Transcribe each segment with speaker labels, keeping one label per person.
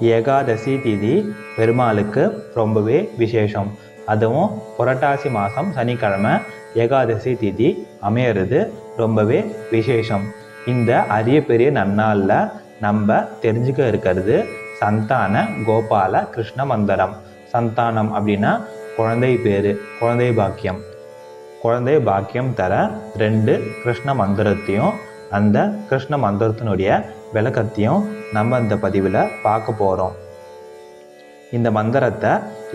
Speaker 1: ஏகாதசி திதி பெருமாளுக்கு ரொம்பவே விசேஷம். அதுவும் புரட்டாசி மாதம் சனிக்கிழமை ஏகாதசி திதி அமையிறது ரொம்பவே விசேஷம். இந்த அரிய பெரிய நன்னாளில் நம்ம தெரிஞ்சுக்க இருக்கிறது சந்தான கோபால கிருஷ்ண மந்திரம். சந்தானம் அப்படின்னா குழந்தை பேரு குழந்தை பாக்கியம். குழந்தை பாக்கியம் தர ரெண்டு கிருஷ்ண மந்திரத்தையும் அந்த கிருஷ்ண மந்திரத்தினுடைய விளக்கத்தையும் நம்ம இந்த பதிவில் பார்க்க போகிறோம் இந்த மந்திரத்தை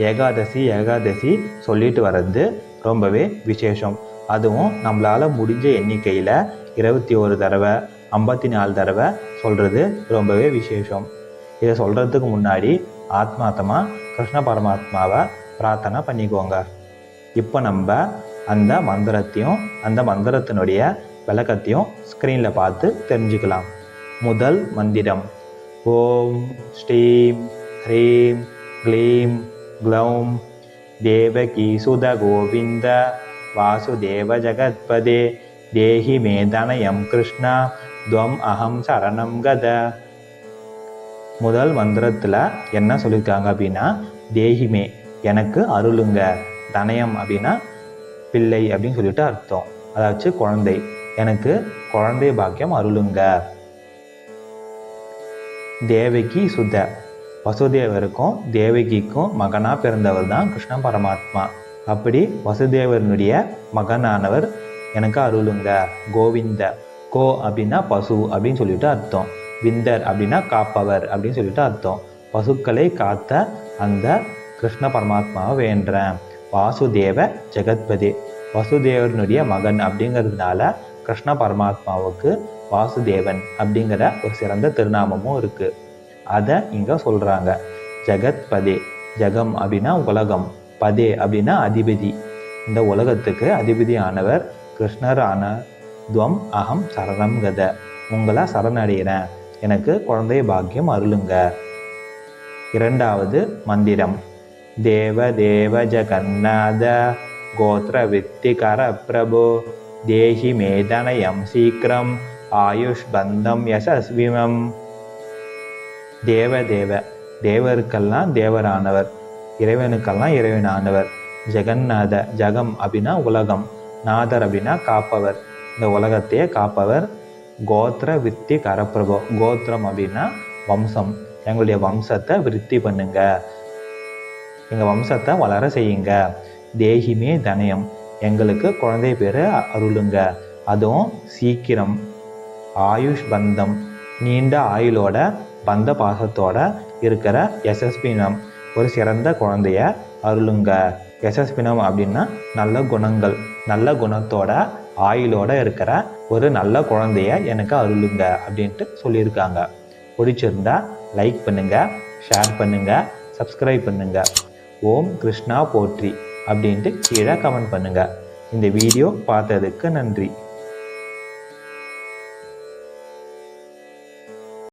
Speaker 1: ஏகாதசி ஏகாதசி சொல்லிட்டு வர்றது ரொம்பவே விசேஷம். அதுவும் நம்மளால் முடிஞ்ச எண்ணிக்கையில் இருபத்தி ஒரு தடவை ஐம்பத்தி நாலு தடவை சொல்கிறது ரொம்பவே விசேஷம். இதை சொல்கிறதுக்கு முன்னாடி ஆத்மாத்தமாக கிருஷ்ண பரமாத்மாவை பிரார்த்தனை பண்ணிக்கோங்க. இப்போ நம்ம அந்த மந்திரத்தையும் அந்த மந்திரத்தினுடைய விளக்கத்தையும் ஸ்க்ரீனில் பார்த்து தெரிஞ்சுக்கலாம். முதல் மந்திரம். ஓம் ஸ்ரீம் ஹ்ரீம் க்ளீம் க்ளௌம். தேவகீசுத கோவிந்த வாசுதேவ ஜகத்பதே. தேஹி மேதனயம் கிருஷ்ணா. துவம் அகம் சரணம் கத. முதல் மந்திரத்தில் என்ன சொல்லியிருக்காங்க அப்படின்னா தேஹிமே எனக்கு அருளுங்க. தனயம் அப்படின்னா பிள்ளை அப்படின்னு சொல்லிட்டு அர்த்தம். அதாச்சு குழந்தை எனக்கு குழந்தை பாக்கியம் அருளுங்க. தேவகி சுத வசுதேவருக்கும் தேவகிக்கும் மகனாக பிறந்தவர் தான் கிருஷ்ண பரமாத்மா. அப்படி வசுதேவனுடைய மகனானவர் எனக்கு அருளுங்க. கோவிந்த. கோ அப்படின்னா பசு அப்படின்னு சொல்லிட்டு அர்த்தம். விந்தர் அப்படின்னா காப்பவர் அப்படின்னு சொல்லிட்டு அர்த்தம். பசுக்களை காத்த அந்த கிருஷ்ண பரமாத்மாவை வேண்டுறேன் வாசுதேவ ஜெகத்பதி. வசுதேவனுடைய மகன் அப்படிங்கிறதுனால கிருஷ்ண பரமாத்மாவுக்கு வாசுதேவன் அப்படிங்கிற ஒரு சிறந்த திருநாமமும் இருக்கு. அதை இங்க சொல்றாங்க. ஜெகத்பதே ஜெகம் அப்படின்னா உலகம் பதே அப்படின்னா அதிபதி. இந்த உலகத்துக்கு அதிபதி ஆனவர் கிருஷ்ணர் ஆன துவம் அகம் சரணம் கத. உங்களை சரணடைகிறேன் எனக்கு குழந்தை பாக்கியம் அருளுங்க. இரண்டாவது மந்திரம். தேவ தேவ ஜகநாத கோத்திர வித்திகர பிரபு தேஹி மேதனயம் சீக்கிரம் ஆயுஷ் பந்தம் யசஸ்விமம். தேவ தேவ தேவருக்கெல்லாம் தேவரானவர் இறைவனுக்கெல்லாம் இறைவனானவர். ஜெகநாத ஜகம் அப்படின்னா உலகம் நாதர் அப்படின்னா காப்பவர். இந்த உலகத்தையே காப்பவர் கோத்திர வித்தி கரப்பிரபோ. கோத்திரம் அப்படின்னா வம்சம். எங்களுடைய வம்சத்தை விருத்தி பண்ணுங்க. எங்கள் வம்சத்தை வளர செய்யுங்க. தேகிமே தனயம். எங்களுக்கு குழந்தை பேர் அருளுங்க. அதுவும் சீக்கிரம். ஆயுஷ் பந்தம் நீண்ட ஆயுளோட பந்த பாசத்தோட இருக்கிற யசஸ்பினம் ஒரு சிறந்த குழந்தைய அருளுங்க. யசஸ்பினம் அப்படின்னா நல்ல குணங்கள் நல்ல குணத்தோட ஆயுளோட இருக்கிற ஒரு நல்ல குழந்தைய எனக்கு அருளுங்க அப்படின்ட்டு சொல்லியிருக்காங்க. பிடிச்சிருந்தா லைக் பண்ணுங்க ஷேர் பண்ணுங்க சப்ஸ்கிரைப் பண்ணுங்க. ஓம் கிருஷ்ணா போற்றி அப்படின்ட்டு கீழே கமெண்ட் பண்ணுங்க. இந்த வீடியோ பார்த்ததுக்கு நன்றி.